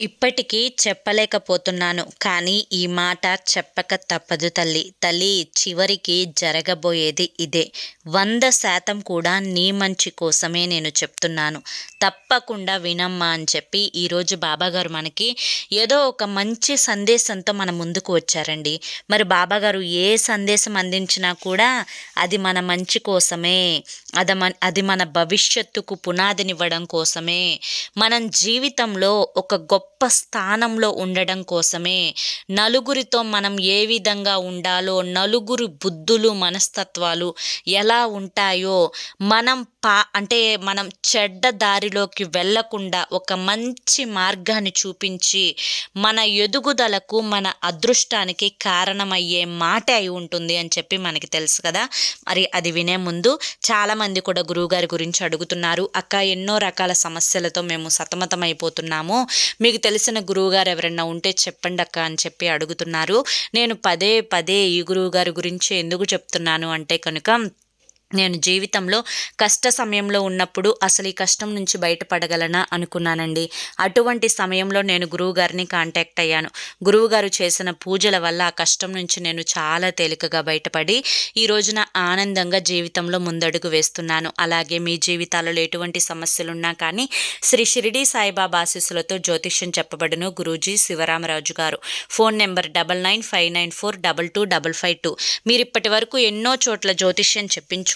ఇప్పటికీ చెప్పలేకపోతున్నాను కానీ ఈ మాట చెప్పక తప్పదు తల్లి. తల్లి చివరికి జరగబోయేది ఇదే. వంద శాతం కూడా నీ మంచి కోసమే నేను చెప్తున్నాను. తప్పకుండా వినమ్మా అని చెప్పి ఈరోజు బాబాగారు మనకి ఏదో ఒక మంచి సందేశంతో మన ముందుకు వచ్చారండి. మరి బాబాగారు ఏ సందేశం అందించినా కూడా అది మన మంచి కోసమే అది మన అది మన భవిష్యత్తుకు పునాదినివ్వడం కోసమే. మనం జీవితంలో ఒక గొప్ప గొప్ప స్థానంలో ఉండడం కోసమే నలుగురితో మనం ఏ విధంగా ఉండాలో నలుగురు బుద్ధులు మనస్తత్వాలు ఎలా ఉంటాయో మనం పా అంటే మనం చెడ్డ దారిలోకి వెళ్ళకుండా ఒక మంచి మార్గాన్ని చూపించి మన ఎదుగుదలకు మన అదృష్టానికి కారణమయ్యే మాట అయి ఉంటుంది అని చెప్పి మనకి తెలుసు కదా. మరి అది వినే ముందు చాలామంది కూడా గురువుగారి గురించి అడుగుతున్నారు. అక్క ఎన్నో రకాల సమస్యలతో మేము సతమతమైపోతున్నాము. మీకు తెలిసిన గురువుగారు ఎవరైనా ఉంటే చెప్పండి అక్క అని చెప్పి అడుగుతున్నారు. నేను పదే పదే ఈ గురువుగారి గురించి ఎందుకు చెప్తున్నాను అంటే కనుక నేను జీవితంలో కష్ట సమయంలో ఉన్నప్పుడు అసలు ఈ కష్టం నుంచి బయటపడగలనా అనుకున్నానండి. అటువంటి సమయంలో నేను గురువుగారిని కాంటాక్ట్ అయ్యాను. గురువుగారు చేసిన పూజల వల్ల ఆ కష్టం నుంచి నేను చాలా తేలికగా బయటపడి ఈ రోజున ఆనందంగా జీవితంలో ముందడుగు వేస్తున్నాను. అలాగే మీ జీవితాలలో ఎటువంటి సమస్యలున్నా కానీ శ్రీ షిరిడి సాయిబాబా ఆశీస్సులతో జ్యోతిష్యం చెప్పబడును గురూజీ శివరామరాజు గారు. Phone number double nine five nine four double two double five two. మీరు ఇప్పటి వరకు ఎన్నో చోట్ల జ్యోతిష్యం చెప్పించు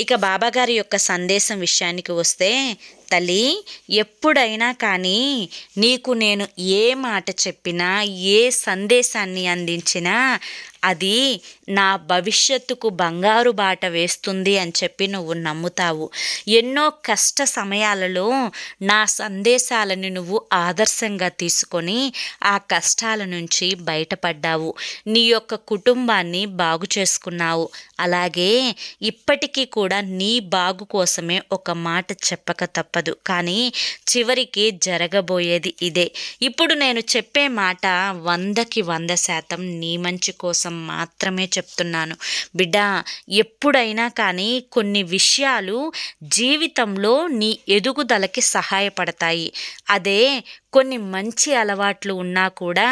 ఇక బాబాగారి యొక్క సందేశం విషయానికి వస్తే తల్లి ఎప్పుడైనా కానీ నీకు నేను ఏ మాట చెప్పినా ఏ సందేశాన్ని అందించినా అది నా భవిష్యత్తుకు బంగారు బాట వేస్తుంది అని చెప్పి నువ్వు నమ్ముతావు. ఎన్నో కష్ట సమయాలలో నా సందేశాలను నువ్వు ఆదర్శంగా తీసుకొని ఆ కష్టాల నుంచి బయటపడ్డావు. నీ యొక్క కుటుంబాన్ని బాగు చేసుకున్నావు. అలాగే ఇప్పటికీ కూడా నీ బాగు కోసమే ఒక మాట చెప్పక తప్పదు. కానీ చివరికి జరగబోయేది ఇదే. ఇప్పుడు నేను చెప్పే మాట వందకి వంద శాతం నీ మంచి కోసం కోసం మాత్రమే చెప్తున్నాను. బిడ్డ ఎప్పుడైనా కానీ కొన్ని విషయాలు జీవితంలో నీ ఎదుగుదలకి సహాయపడతాయి. అదే కొన్ని మంచి అలవాట్లు ఉన్నా కూడా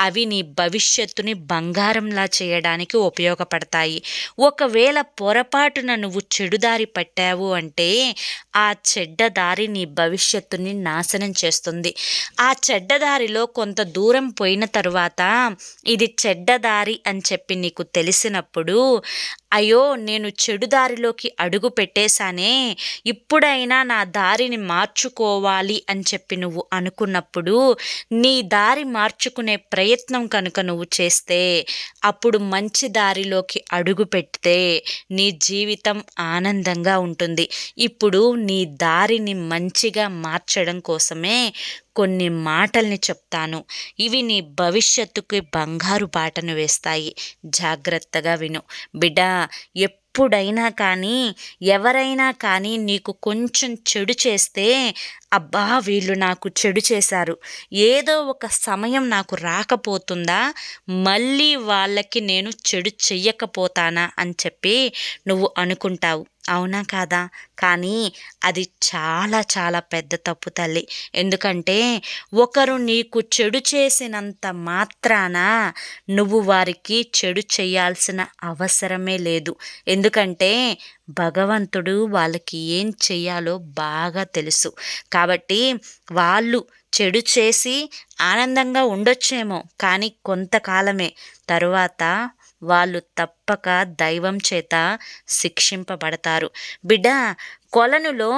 అవి నీ భవిష్యత్తుని బంగారంలా చేయడానికి ఉపయోగపడతాయి. ఒకవేళ పొరపాటున నువ్వు చెడుదారి పట్టావు అంటే ఆ చెడ్డదారి నీ భవిష్యత్తుని నాశనం చేస్తుంది. ఆ చెడ్డదారిలో కొంత దూరం పోయిన తరువాత ఇది చెడ్డదారి అని చెప్పి నీకు తెలిసినప్పుడు అయ్యో నేను చెడు దారిలోకి అడుగు పెట్టేశానే ఇప్పుడైనా నా దారిని మార్చుకోవాలి అని చెప్పి నువ్వు అనుకున్నప్పుడు నీ దారి మార్చుకునే ప్రయత్నం కనుక నువ్వు చేస్తే అప్పుడు మంచి దారిలోకి అడుగు పెడితే నీ జీవితం ఆనందంగా ఉంటుంది. ఇప్పుడు నీ దారిని మంచిగా మార్చడం కోసమే కొన్ని మాటల్ని చెప్తాను. ఇవి నీ భవిష్యత్తుకి బంగారు బాటను వేస్తాయి. జాగ్రత్తగా విను. బిడ్డ ఎప్పుడైనా కానీ ఎవరైనా కానీ నీకు కొంచెం చెడు చేస్తే అబ్బా వీళ్ళు నాకు చెడు చేశారు. ఏదో ఒక సమయం నాకు రాకపోతుందా? మళ్ళీ వాళ్ళకి నేను చెడు చెయ్యకపోతానా అని చెప్పి నువ్వు అనుకుంటావు. అవునా కాదా? కానీ అది చాలా చాలా పెద్ద తప్పు తల్లి. ఎందుకంటే ఒకరు నీకు చెడు చేసినంత మాత్రాన నువ్వు వారికి చెడు చేయాల్సిన అవసరమే లేదు. ఎందుకంటే భగవంతుడు వాళ్ళకి ఏం చెయ్యాలో బాగా తెలుసు. కాబట్టి వాళ్ళు చెడు చేసి ఆనందంగా ఉండొచ్చేమో కానీ కొంతకాలమే తరువాత వాళ్ళు తప్పక దైవం చేత శిక్షింపబడతారు. బిడ్డ కొలనులో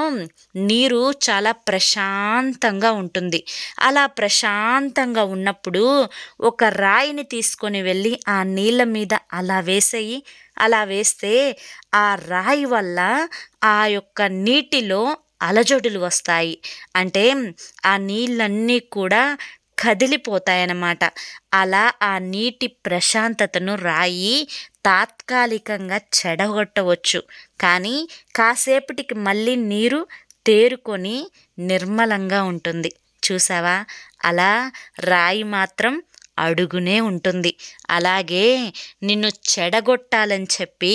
నీరు చాలా ప్రశాంతంగా ఉంటుంది. అలా ప్రశాంతంగా ఉన్నప్పుడు ఒక రాయిని తీసుకొని వెళ్ళి ఆ నీళ్ళ మీద అలా వేసేయి. అలా వేస్తే ఆ రాయి వల్ల ఆ యొక్క నీటిలో అలజడులు వస్తాయి. అంటే ఆ నీళ్ళన్నీ కూడా కదిలిపోతాయన్నమాట. అలా ఆ నీటి ప్రశాంతతను రాయి తాత్కాలికంగా చెడగొట్టవచ్చు. కానీ కాసేపటికి మళ్ళీ నీరు తేరుకొని నిర్మలంగా ఉంటుంది. చూసావా? అలా రాయి మాత్రం అడుగునే ఉంటుంది. అలాగే నిన్ను చెడగొట్టాలని చెప్పి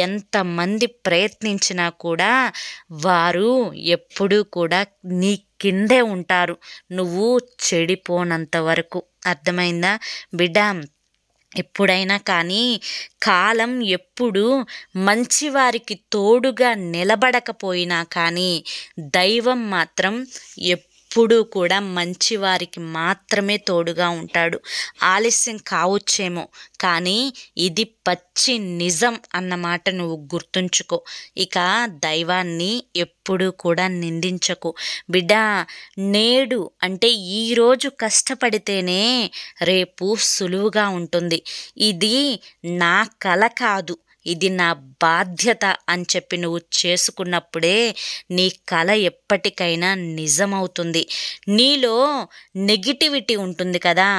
ఎంతమంది ప్రయత్నించినా కూడా వారు ఎప్పుడూ కూడా నీ కిందే ఉంటారు. నువ్వు చెడిపోనంత వరకు. అర్థమైందా? బిడ్డ ఎప్పుడైనా కానీ కాలం ఎప్పుడు మంచివారికి తోడుగా నిలబడకపోయినా కానీ దైవం మాత్రం ఎప్పుడు కూడా మంచివారికి మాత్రమే తోడుగా ఉంటాడు. ఆలస్యం కావచ్చేమో కానీ ఇది పచ్చి నిజం అన్నమాట నువ్వు గుర్తుంచుకో. ఇక దైవాన్ని ఎప్పుడూ కూడా నిందించకు. బిడ్డ నేడు అంటే ఈరోజు కష్టపడితేనే రేపు సులువుగా ఉంటుంది. ఇది నా కల కాదు. ఇది నా బాధ్యత అని చెప్పి నువ్వు చేసుకున్నప్పుడే నీ కళ ఎప్పటికైనా నిజమవుతుంది. నీలో నెగిటివిటీ ఉంటుంది కదా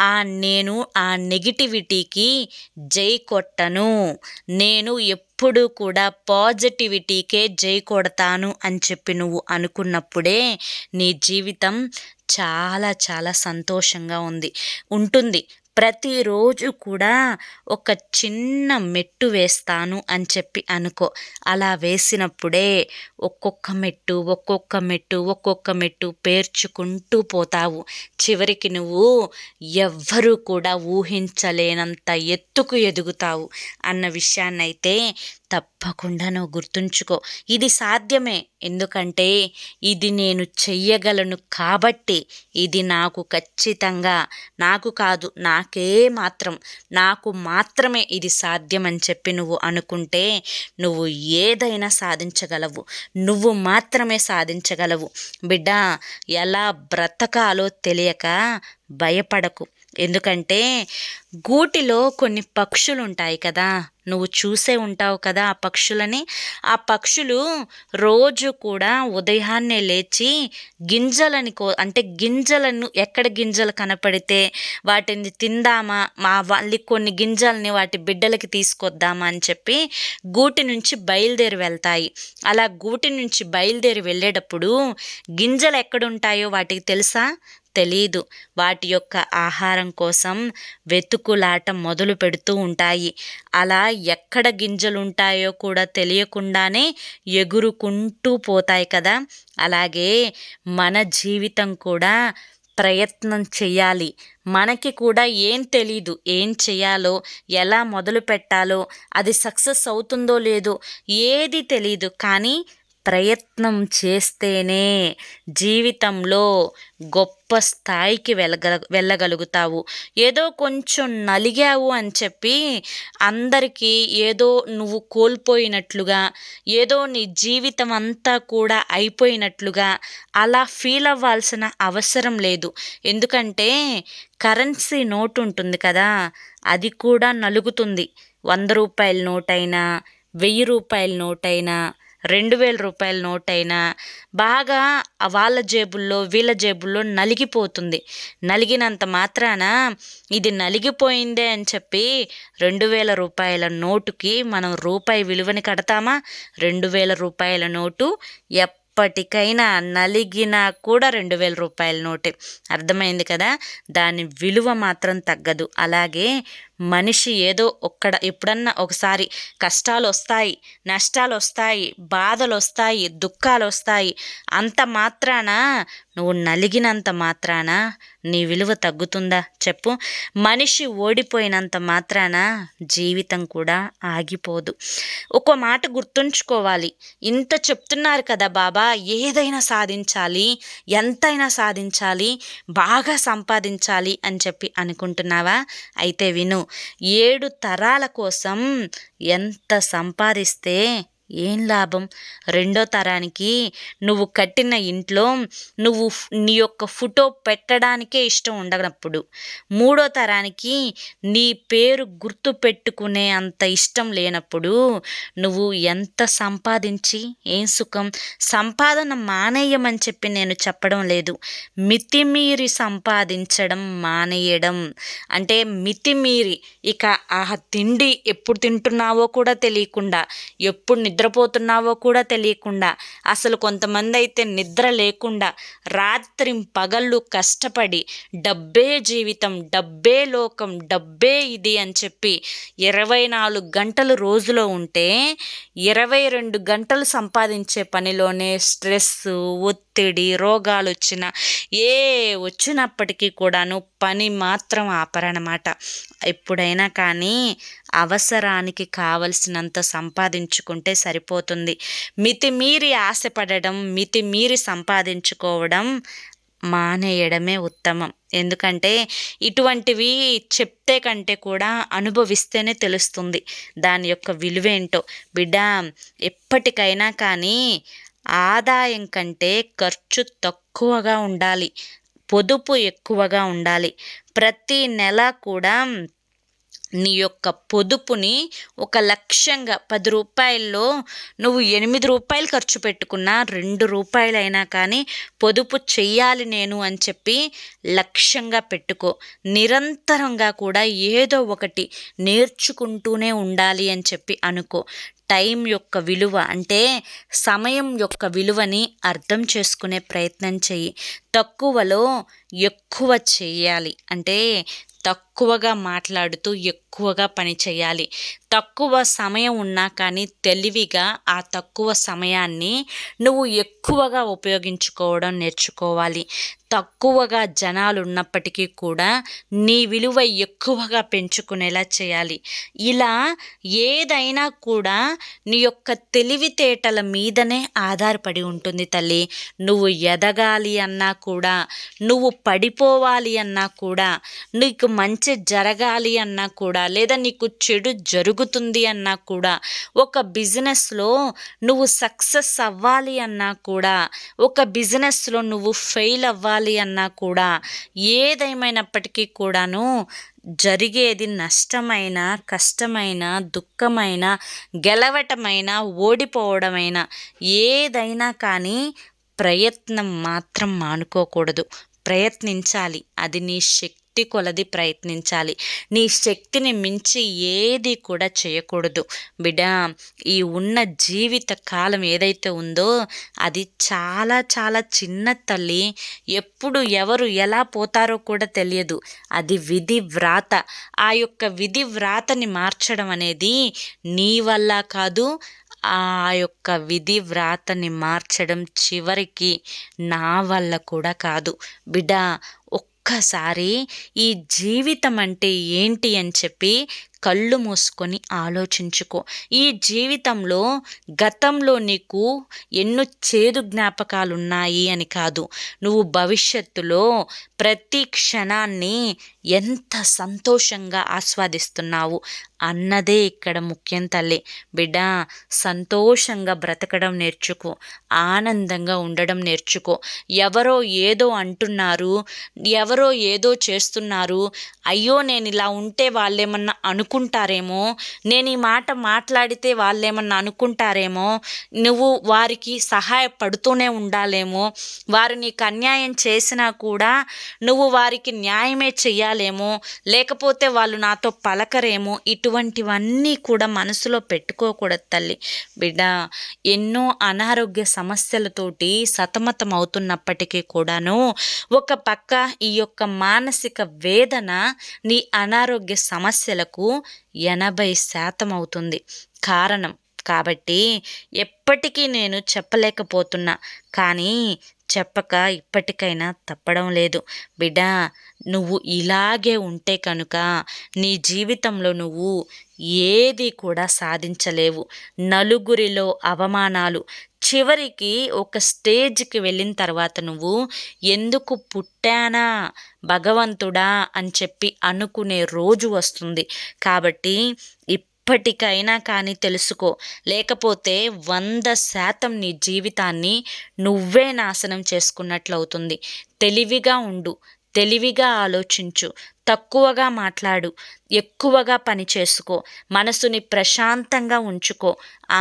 ఆ నేను ఆ నెగిటివిటీకి జై కొట్టను. నేను ఎప్పుడు కూడా పాజిటివిటీకే జై కొడతాను అని చెప్పి నువ్వు అనుకున్నప్పుడే నీ జీవితం చాలా చాలా సంతోషంగా ఉంది. ఉంటుంది. ప్రతిరోజు కూడా ఒక చిన్న మెట్టు వేస్తాను అని చెప్పి అనుకో. అలా వేసినప్పుడే ఒక్కొక్క మెట్టు ఒక్కొక్క మెట్టు ఒక్కొక్క మెట్టు పేర్చుకుంటూ పోతావు. చివరికి నువ్వు ఎవ్వరూ కూడా ఊహించలేనంత ఎత్తుకు ఎదుగుతావు అన్న విషయాన్నైతే తప్పకుండా నువ్వు గుర్తుంచుకో. ఇది సాధ్యమే ఎందుకంటే ఇది నేను చెయ్యగలను కాబట్టి ఇది నాకు ఖచ్చితంగా నాకు కాదు నా నాకే మాత్రం నాకు మాత్రమే ఇది సాధ్యమని చెప్పి నువ్వు అనుకుంటే నువ్వు ఏదైనా సాధించగలవు. నువ్వు మాత్రమే సాధించగలవు. బిడ్డ ఎలా బ్రతకాలో తెలియక భయపడకు. ఎందుకంటే గూటిలో కొన్ని పక్షులు ఉంటాయి కదా నువ్వు చూసే ఉంటావు కదా ఆ పక్షులని. ఆ పక్షులు రోజు కూడా ఉదయాన్నే లేచి గింజలని కో అంటే గింజలను ఎక్కడ గింజలు కనపడితే వాటిని తిందామా మా వాళ్ళకి కొన్ని గింజల్ని వాటి బిడ్డలకి తీసుకొద్దామా అని చెప్పి గూటి నుంచి బయలుదేరి వెళ్తాయి. అలా గూటి నుంచి బయలుదేరి వెళ్ళేటప్పుడు గింజలు ఎక్కడుంటాయో వాటికి తెలుసా? తెలియదు వాటి యొక్క ఆహారం కోసం వెతుకులాట మొదలు పెడుతూ ఉంటాయి. అలా ఎక్కడ గింజలు ఉంటాయో కూడా తెలియకుండానే ఎగురుకుంటూ పోతాయి కదా. అలాగే మన జీవితం కూడా ప్రయత్నం చేయాలి మనకి కూడా ఏం తెలీదు ఏం చేయాలో ఎలా మొదలు పెట్టాలో అది సక్సెస్ అవుతుందో లేదో ఏది తెలీదు. కానీ ప్రయత్నం చేస్తేనే జీవితంలో గొప్ప స్థాయికి వెళ్ళగల వెళ్ళగలుగుతావు. ఏదో కొంచెం నలిగావు అని చెప్పి అందరికీ ఏదో నువ్వు కోల్పోయినట్లుగా ఏదో నీ జీవితం అంతా కూడా అయిపోయినట్లుగా అలా ఫీల్ అవ్వాల్సిన అవసరం లేదు. ఎందుకంటే కరెన్సీ నోటు ఉంటుంది కదా అది కూడా నలుగుతుంది. వంద రూపాయల నోటైనా వెయ్యి రూపాయల నోటైనా రెండు వేల రూపాయల నోట్ అయినా బాగా వాళ్ళ జేబుల్లో వీళ్ళ జేబుల్లో నలిగిపోతుంది. నలిగినంత మాత్రాన ఇది నలిగిపోయిందే అని చెప్పి రెండు వేల రూపాయల నోటుకి మనం రూపాయి విలువని కడతామా? రెండు వేల రూపాయల నోటు ఎప్పటికైనా నలిగినా కూడా రెండు వేల రూపాయల నోటే. అర్థమైంది కదా? దాని విలువ మాత్రం తగ్గదు. అలాగే మనిషి ఏదో ఒక్కడ ఎప్పుడన్నా ఒకసారి కష్టాలు వస్తాయి నష్టాలు వస్తాయి బాధలు వస్తాయి దుఃఖాలు వస్తాయి అంత మాత్రాన? నువ్వు నలిగినంత మాత్రాన? నీ విలువ తగ్గుతుందా? చెప్పు. మనిషి ఓడిపోయినంత మాత్రాన? జీవితం కూడా ఆగిపోదు. ఒక మాట గుర్తుంచుకోవాలి. ఇంత చెప్తున్నారు కదా బాబా ఏదైనా సాధించాలి ఎంతైనా సాధించాలి బాగా సంపాదించాలి అని చెప్పి అనుకుంటున్నావా? అయితే విను. ఏడు తరాల కోసం ఎంత సంపాదిస్తే ఏం లాభం? రెండో తరానికి నువ్వు కట్టిన ఇంట్లో నువ్వు నీ యొక్క ఫోటో పెట్టడానికే ఇష్టం ఉండనప్పుడు. మూడో తరానికి నీ పేరు గుర్తు పెట్టుకునే అంత ఇష్టం లేనప్పుడు నువ్వు ఎంత సంపాదించి? ఏం సుఖం? సంపాదన మానేయమని చెప్పి నేను చెప్పడం లేదు. మితిమీరి సంపాదించడం మానేయడం. అంటే మితిమీరి. ఇక ఆ తిండి ఎప్పుడు తింటున్నావో కూడా తెలియకుండా ఎప్పుడు నిద్రపోతున్నావో కూడా తెలియకుండా అసలు కొంతమంది అయితే నిద్ర లేకుండా రాత్రిం పగళ్ళు కష్టపడి డబ్బే జీవితం డబ్బే లోకం డబ్బే ఇది అని చెప్పి ఇరవై నాలుగు గంటలు రోజులో ఉంటే ఇరవై రెండు గంటలు సంపాదించే పనిలోనే స్ట్రెస్ ఒత్తిడి రోగాలు వచ్చిన ఏ వచ్చినప్పటికీ కూడాను పని మాత్రం ఆపరనమాట. ఎప్పుడైనా కానీ అవసరానికి కావలసినంత సంపాదించుకుంటే సరిపోతుంది. మితిమీరి ఆశపడడం మితిమీరి సంపాదించుకోవడం మానేయడమే ఉత్తమం. ఎందుకంటే ఇటువంటివి చెప్తే కంటే కూడా అనుభవిస్తేనే తెలుస్తుంది. దాని యొక్క విలువేంటో. బిడ్డ ఎప్పటికైనా కానీ ఆదాయం కంటే ఖర్చు తక్కువగా ఉండాలి. పొదుపు ఎక్కువగా ఉండాలి. ప్రతి నెల కూడా నీ యొక్క పొదుపుని ఒక లక్ష్యంగా పది రూపాయల్లో నువ్వు ఎనిమిది రూపాయలు ఖర్చు పెట్టుకున్నా రెండు రూపాయలైనా కానీ పొదుపు చెయ్యాలి నేను అని చెప్పి లక్ష్యంగా పెట్టుకో. నిరంతరంగా కూడా ఏదో ఒకటి నేర్చుకుంటూనే ఉండాలి అని చెప్పి అనుకో. టైం యొక్క విలువ అంటే సమయం యొక్క విలువని అర్థం చేసుకునే ప్రయత్నం చెయ్యి. తక్కువలో ఎక్కువ చేయాలి అంటే తక్కువగా మాట్లాడుతూ ఎక్కువగా పని చేయాలి తక్కువ సమయం ఉన్నా కానీ తెలివిగా ఆ తక్కువ సమయాన్ని నువ్వు ఎక్కువగా ఉపయోగించుకోవడం నేర్చుకోవాలి. తక్కువగా జనాలు ఉన్నప్పటికీ కూడా నీ విలువ ఎక్కువగా పెంచుకునేలా చేయాలి. ఇలా ఏదైనా కూడా నీ యొక్క తెలివితేటల మీదనే ఆధారపడి ఉంటుంది తల్లి. నువ్వు ఎదగాలి అన్నా కూడా నువ్వు పడిపోవాలి అన్నా కూడా నీకు మంచి జరగాలి అన్నా కూడా లేదా నీకు చెడు జరుగుతుంది అన్నా కూడా. ఒక బిజినెస్లో నువ్వు సక్సెస్ అవ్వాలి అన్నా కూడా ఒక బిజినెస్లో నువ్వు ఫెయిల్ అవ్వాలి అన్నా కూడా ఏదేమైనప్పటికీ కూడాను జరిగేది నష్టమైన కష్టమైన దుఃఖమైన గెలవటమైన ఓడిపోవడమైన ఏదైనా కానీ ప్రయత్నం మాత్రం మానుకోకూడదు. ప్రయత్నించాలి. అది నీ శక్తి. కొలది ప్రయత్నించాలి. నీ శక్తిని మించి ఏది కూడా చేయకూడదు. బిడ్డ ఈ ఉన్న జీవిత కాలం ఏదైతే ఉందో అది చాలా చాలా చిన్న తల్లి. ఎప్పుడు ఎవరు ఎలా పోతారో కూడా తెలియదు. అది విధి వ్రాత. ఆ యొక్క విధి వ్రాతని మార్చడం అనేది నీ వల్ల కాదు ఆ యొక్క విధి వ్రాతని మార్చడం చివరికి నా వల్ల కూడా కాదు. బిడ్డ ఒక్కసారి ఈ జీవితం అంటే ఏంటి అని చెప్పి కళ్ళు మూసుకొని ఆలోచించుకో. ఈ జీవితంలో గతంలో నీకు ఎన్నో చేదు జ్ఞాపకాలు ఉన్నాయి అని కాదు. నువ్వు భవిష్యత్తులో ప్రతి క్షణాన్ని ఎంత సంతోషంగా ఆస్వాదిస్తున్నావు అన్నదే ఇక్కడ ముఖ్యం తల్లి. బిడ్డ సంతోషంగా బ్రతకడం నేర్చుకో. ఆనందంగా ఉండడం నేర్చుకో. ఎవరో ఏదో అంటున్నారు ఎవరో ఏదో చేస్తున్నారు. అయ్యో నేను ఇలా ఉంటే వాళ్ళేమన్నా అనుకుంటారేమో? నేను ఈ మాట మాట్లాడితే వాళ్ళేమన్నా అనుకుంటారేమో? నువ్వు వారికి సహాయపడుతూనే ఉండాలేమో? వారు నీకు అన్యాయం చేసినా కూడా నువ్వు వారికి న్యాయమే చెయ్యాలేమో? లేకపోతే వాళ్ళు నాతో పలకరేమో? ఇటువంటివన్నీ కూడా మనసులో పెట్టుకోకూడదు తల్లి. బిడ్డ ఎన్నో అనారోగ్య సమస్యలతోటి సతమతం అవుతున్నప్పటికీ కూడాను ఒక పక్క ఈ యొక్క మానసిక వేదన నీ అనారోగ్య సమస్యలకు ఎనభై శాతం అవుతుంది. కారణం కాబట్టి ఎప్పటికీ నేను చెప్పలేకపోతున్నా. కానీ చెప్పక ఇప్పటికైనా తప్పడం లేదు. బిడ్డ నువ్వు ఇలాగే ఉంటే కనుక నీ జీవితంలో నువ్వు ఏది కూడా సాధించలేవు. నలుగురిలో అవమానాలు చివరికి ఒక స్టేజ్కి వెళ్ళిన తర్వాత నువ్వు ఎందుకు పుట్టానా భగవంతుడా అని చెప్పి అనుకునే రోజు వస్తుంది. కాబట్టి ఇప్పటికైనా కానీ తెలుసుకో. లేకపోతే వంద శాతం నీ జీవితాన్ని నువ్వే నాశనం చేసుకున్నట్లు అవుతుంది తెలివిగా ఉండు. తెలివిగా ఆలోచించు. తక్కువగా మాట్లాడు ఎక్కువగా పని చేసుకో మనసుని ప్రశాంతంగా ఉంచుకో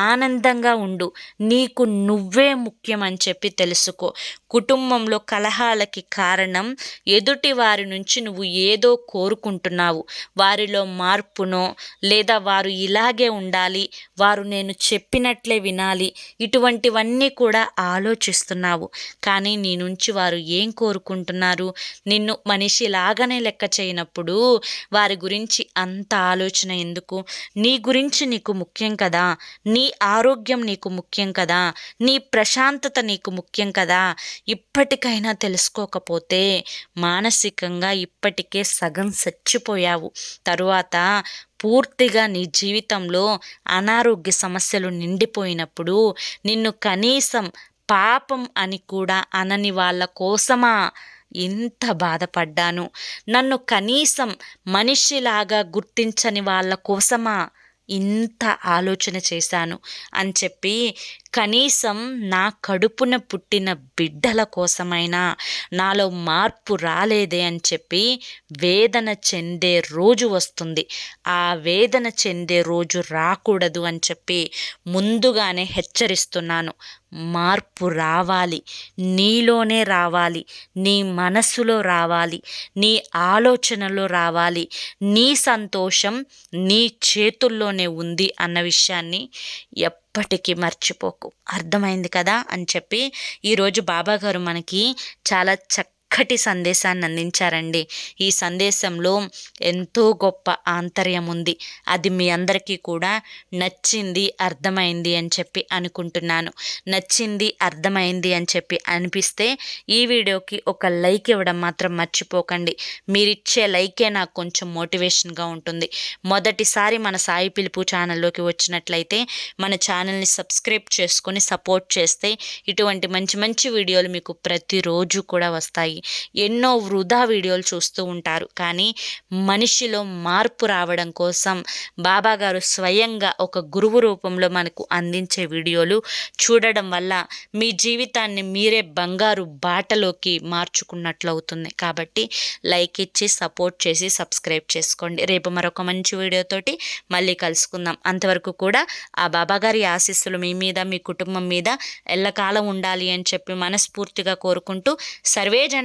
ఆనందంగా ఉండు నీకు నువ్వే ముఖ్యం అని చెప్పి తెలుసుకో. కుటుంబంలో కలహాలకి కారణం ఎదుటి వారి నుంచి నువ్వు ఏదో కోరుకుంటున్నావు. వారిలో మార్పునో లేదా వారు ఇలాగే ఉండాలి వారు నేను చెప్పినట్లే వినాలి ఇటువంటివన్నీ కూడా ఆలోచిస్తున్నావు. కానీ నీ నుంచి వారు ఏం కోరుకుంటున్నారు? నిన్ను మనిషిలాగానే లెక్క అయినప్పుడు వారి గురించి అంత ఆలోచన ఎందుకు? నీ గురించి నీకు ముఖ్యం కదా. నీ ఆరోగ్యం నీకు ముఖ్యం కదా. నీ ప్రశాంతత నీకు ముఖ్యం కదా. ఇప్పటికైనా తెలుసుకోకపోతే మానసికంగా ఇప్పటికే సగం చచ్చిపోయావు. తరువాత పూర్తిగా నీ జీవితంలో అనారోగ్య సమస్యలు నిండిపోయినప్పుడు నిన్ను కనీసం పాపం అని కూడా అనని వాళ్ళ కోసమా ఇంత బాధపడ్డాను. నన్ను కనీసం మనిషిలాగా గుర్తించని వాళ్ళ కోసమా ఇంత ఆలోచన చేశాను అని చెప్పి కనీసం నా కడుపున పుట్టిన బిడ్డల కోసమైనా నాలో మార్పు రాలేదే అని చెప్పి వేదన చెందే రోజు వస్తుంది. ఆ వేదన చెందే రోజు రాకూడదు అని చెప్పి ముందుగానే హెచ్చరిస్తున్నాను. మార్పు రావాలి. నీలోనే రావాలి. నీ మనస్సులో రావాలి. నీ ఆలోచనలో రావాలి. నీ సంతోషం నీ చేతుల్లోనే ఉంది అన్న విషయాన్ని ఎప్పటికీ మర్చిపోకు. అర్థమైంది కదా అని చెప్పి ఈరోజు బాబాగారు మనకి చాలా చక్క చక్కటి సందేశాన్ని అందించారండి ఈ సందేశంలో ఎంతో గొప్ప ఆంతర్యం ఉంది అది మీ అందరికీ కూడా నచ్చింది అర్థమైంది అని చెప్పి అనుకుంటున్నాను. నచ్చింది అర్థమైంది అని చెప్పి అనిపిస్తే ఈ వీడియోకి ఒక లైక్ ఇవ్వడం మాత్రం మర్చిపోకండి. మీరిచ్చే లైకే నాకు కొంచెం మోటివేషన్గా ఉంటుంది. మొదటిసారి మన సాయి పిలుపు ఛానల్లోకి వచ్చినట్లయితే మన ఛానల్ని సబ్స్క్రైబ్ చేసుకొని సపోర్ట్ చేస్తే ఇటువంటి మంచి మంచి వీడియోలు మీకు ప్రతిరోజు కూడా వస్తాయి. ఎన్నో వృధా వీడియోలు చూస్తూ ఉంటారు. కానీ మనిషిలో మార్పు రావడం కోసం బాబా గారు స్వయంగా ఒక గురువు రూపంలో మనకు అందించే వీడియోలు చూడడం వల్ల మీ జీవితాన్ని మీరే బంగారు బాటలోకి మార్చుకున్నట్లు అవుతుంది. కాబట్టి లైక్ ఇచ్చి సపోర్ట్ చేసి సబ్స్క్రైబ్ చేసుకోండి. రేపు మరొక మంచి వీడియోతోటి మళ్ళీ కలుసుకుందాం. అంతవరకు కూడా ఆ బాబాగారి ఆశీస్సులు మీ మీద మీ కుటుంబం మీద ఎల్లకాలం ఉండాలి అని చెప్పి మనస్ఫూర్తిగా కోరుకుంటూ సర్వే జన